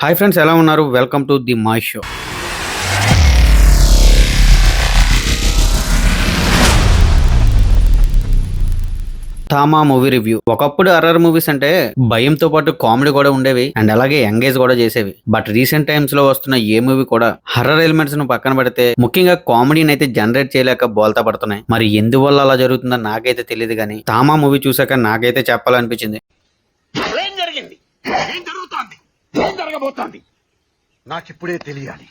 Hi friends ఎలా ఉన్నారు? Welcome to the my show Thama movie review. ఒకప్పుడు horror movies అంటే భయంతో పాటు కామెడీ కూడా ఉండేవి అండ్ అలాగే ఎంగేజ్ కూడా చేసేవి. బట్ రీసెంట్ టైమ్స్లో వస్తున్న ఏ మూవీ కూడా హర్రర్ ఎలిమెంట్స్ను పక్కన పెడితే ముఖ్యంగా కామెడీని అయితే జనరేట్ చేయలేక బోల్తా పడుతున్నాయి. మరి ఎందువల్ల అలా జరుగుతుందో నాకైతే తెలియదు కానీ తామా మూవీ చూసాక నాకైతే చెప్పాలనిపించింది. ఏం జరిగింది? ఏం జరుగుతోంది? ఏం జరగబోతోంది? నాకిప్పుడే తెలియాలి.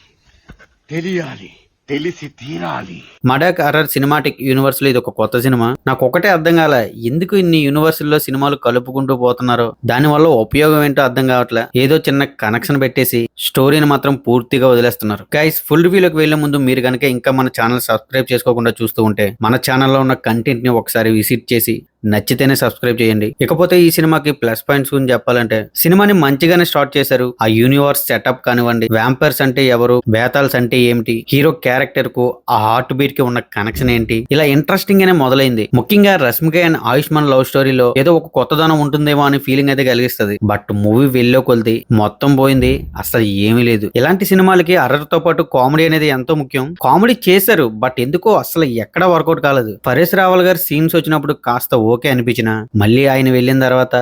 తెలియాలి. తెలిసి తీరాలి. మడాక్ అర్రర్ సినిమాటిక్ యూనివర్స్లో ఇది ఒక కొత్త సినిమా. నాకు ఒకటే అర్థం కాలే ఎందుకు ఇన్ని యూనివర్స్లో సినిమాలు కలుపుకుంటూ పోతున్నారో? దాని వల్ల ఉపయోగం ఏంటో అర్థం కావట్లే. ఏదో చిన్న కనెక్షన్ పెట్టేసి స్టోరీని మాత్రం పూర్తిగా వదిలేస్తున్నారు. గైస్ ఫుల్ రివ్యూలోకి వెళ్ళే ముందు మీరు కనుక ఇంకా మన ఛానల్ సబ్స్క్రైబ్ చేసుకోకుండా చూస్తూ ఉంటే మన ఛానల్లో ఉన్న కంటెంట్ని ఒకసారి విజిట్ చేసి నచ్చితేనే సబ్స్క్రైబ్ చేయండి. ఇకపోతే ఈ సినిమాకి ప్లస్ పాయింట్స్ గురించి చెప్పాలంటే సినిమాని మంచిగానే స్టార్ట్ చేశారు. ఆ యూనివర్స్ సెటప్ కానివ్వండి వ్యాంపర్స్ అంటే ఎవరు బేతాల్స్ అంటే ఏమిటి హీరో క్యారెక్టర్కు ఆ హార్ట్ బీట్కి ఉన్న కనెక్షన్ ఏంటి ఇలా ఇంట్రెస్టింగ్ గానే మొదలైంది. ముఖ్యంగా రష్మిక అండ్ ఆయుష్మాన్ లవ్ స్టోరీలో ఏదో ఒక కొత్తదనం ఉంటుందేమో అని ఫీలింగ్ అయితే కలిగిస్తుంది. బట్ మూవీ వెళ్ళో కొలిది మొత్తం పోయింది అసలు ఏమీ లేదు. ఇలాంటి సినిమాలకి అర్రర్తో పాటు కామెడీ అనేది ఎంతో ముఖ్యం. కామెడీ చేశారు బట్ ఎందుకో అసలు ఎక్కడ వర్కౌట్ కాలేదు. పరేష్ రావల్ గారి సీన్స్ వచ్చినప్పుడు కాస్త ఓకే అనిపించిన మళ్ళీ ఆయన వెళ్ళిన తర్వాత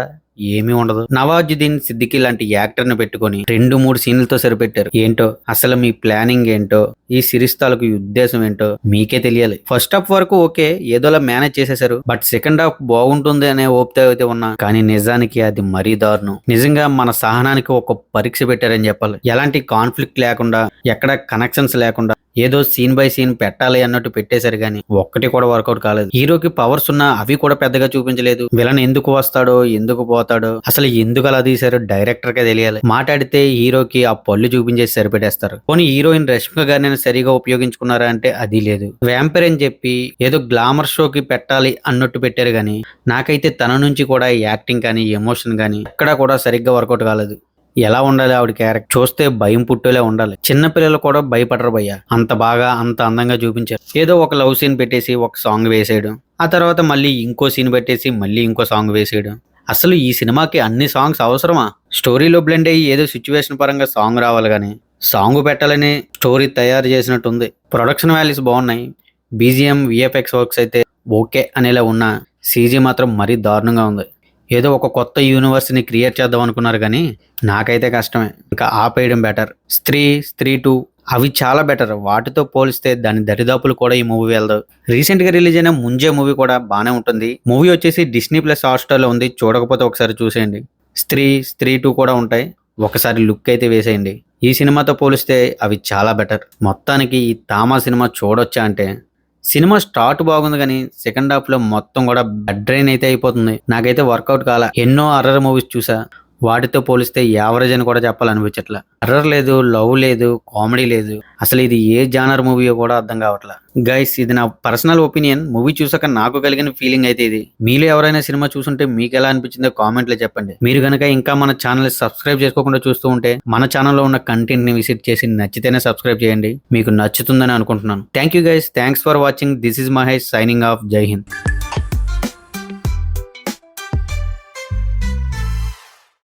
ఏమీ ఉండదు. నవాజుద్దీన్ సిద్దికి లాంటి యాక్టర్ని పెట్టుకొని రెండు మూడు సీన్లతో సరిపెట్టారు. ఏంటో? అసలు మీ ప్లానింగ్ ఏంటో? ఈ సిరీస్ తాలూకు ఉద్దేశం ఏంటో? మీకే తెలియాలి. ఫస్ట్ హాఫ్ వరకు ఓకే ఏదోలా మేనేజ్ చేసేశారు. బట్ సెకండ్ హాఫ్ బాగుంటుంది అనే ఓపిక అయితే ఉన్నా కానీ నిజానికి అది మరీ దారుణం. నిజంగా మన సహనానికి ఒక పరీక్ష పెట్టారని చెప్పాలి. ఎలాంటి కాన్ఫ్లిక్ట్ లేకుండా ఎక్కడ కనెక్షన్స్ లేకుండా ఏదో సీన్ బై సీన్ పెట్టాలి అన్నట్టు పెట్టేశారు కానీ ఒక్కటి కూడా వర్కౌట్ కాలేదు. హీరోకి పవర్స్ ఉన్నా అవి కూడా పెద్దగా చూపించలేదు. విలన్ ఎందుకు వస్తాడో ఎందుకు పోతాడో అసలు ఎందుకు అలా తీశారో డైరెక్టర్ కే తెలియాలి. మాట్లాడితే హీరోకి ఆ పళ్ళు చూపించేసి సరిపెట్టేస్తారు. పోనీ హీరోయిన్ రష్మిక గారిని సరిగా ఉపయోగించుకున్నారా అంటే అది లేదు. వ్యాంపర్ అని చెప్పి ఏదో గ్లామర్ షోకి పెట్టాలి అన్నట్టు పెట్టారు కానీ నాకైతే తన నుంచి కూడా యాక్టింగ్ కానీ ఎమోషన్ కానీ ఎక్కడా కూడా సరిగ్గా వర్కౌట్ కాలేదు. ఎలా ఉండాలి ఆవిడ క్యారెక్టర్? చూస్తే భయం పుట్టేలా ఉండాలి. చిన్న పిల్లలు కూడా భయపడరు భయ్య. అంత బాగా అంత అందంగా చూపించారు. ఏదో ఒక లవ్ సీన్ పెట్టేసి ఒక సాంగ్ వేసేయడం. ఆ తర్వాత మళ్ళీ ఇంకో సీన్ పెట్టేసి మళ్ళీ ఇంకో సాంగ్ వేసేయడం. అసలు ఈ సినిమాకి అన్ని సాంగ్స్ అవసరమా? స్టోరీలో బ్లెండ్ అయ్యి ఏదో సిచ్యువేషన్ పరంగా సాంగ్ రావాలి కానీ సాంగ్ పెట్టాలని స్టోరీ తయారు చేసినట్టుంది. ప్రొడక్షన్ వాల్యూస్ బాగున్నాయి. బీజిఎం విఎఫ్ఎక్స్ వర్క్స్ అయితే ఓకే అనేలా ఉన్న సీజీ మాత్రం మరీ దారుణంగా ఉంది. ఏదో ఒక కొత్త యూనివర్స్ని క్రియేట్ చేద్దాం అనుకున్నారు కానీ నాకైతే కష్టమే. ఇంకా ఆపేయడం బెటర్ స్త్రీ స్త్రీ టూ అవి చాలా బెటర్ వాటితో పోలిస్తే దాని దరిదాపులు కూడా ఈ మూవీ వెళ్దాం రీసెంట్గా రిలీజ్ అయిన ముంజే మూవీ కూడా బాగానే ఉంటుంది. మూవీ వచ్చేసి డిస్నీ ప్లస్ హాట్స్టార్లో ఉంది. చూడకపోతే ఒకసారి చూసేయండి. స్త్రీ స్త్రీ టూ కూడా ఉంటాయి. ఒకసారి లుక్ అయితే వేసేయండి. ఈ సినిమాతో పోలిస్తే అవి చాలా బెటర్ మొత్తానికి ఈ తామా సినిమా చూడొచ్చా అంటే సినిమా స్టార్ట్ బాగుంది కానీ సెకండ్ హాఫ్లో మొత్తం కూడా బెడ్ డ్రైన్ అయితే అయిపోతుంది. నాకైతే వర్కౌట్ కాల. ఎన్నో అర్రర్ మూవీస్ చూసా. వాటితో పోలిస్తే యావరేజ్ అని కూడా చెప్పాలనిపించట్లా. అర్రర్ లేదు లవ్ లేదు కామెడీ లేదు. అసలు ఇది ఏ జానర్ మూవీయో కూడా అర్థం కావట్లా. గైస్ ఇది నా పర్సనల్ ఒపీనియన్ మూవీ చూసాక నాకు కలిగిన ఫీలింగ్ అయితే ఇది. మీలో ఎవరైనా సినిమా చూసుంటే మీకు ఎలా అనిపించిందో కామెంట్లో చెప్పండి. మీరు కనుక ఇంకా మన ఛానల్ సబ్స్క్రైబ్ చేసుకోకుండా చూస్తూ ఉంటే మన ఛానల్లో ఉన్న కంటెంట్ని విజిట్ చేసి నచ్చితేనే సబ్స్క్రైబ్ చేయండి. మీకు నచ్చుతుందని అనుకుంటున్నాను. Thank you guys thanks for watching this is Mahesh signing off జై హింద్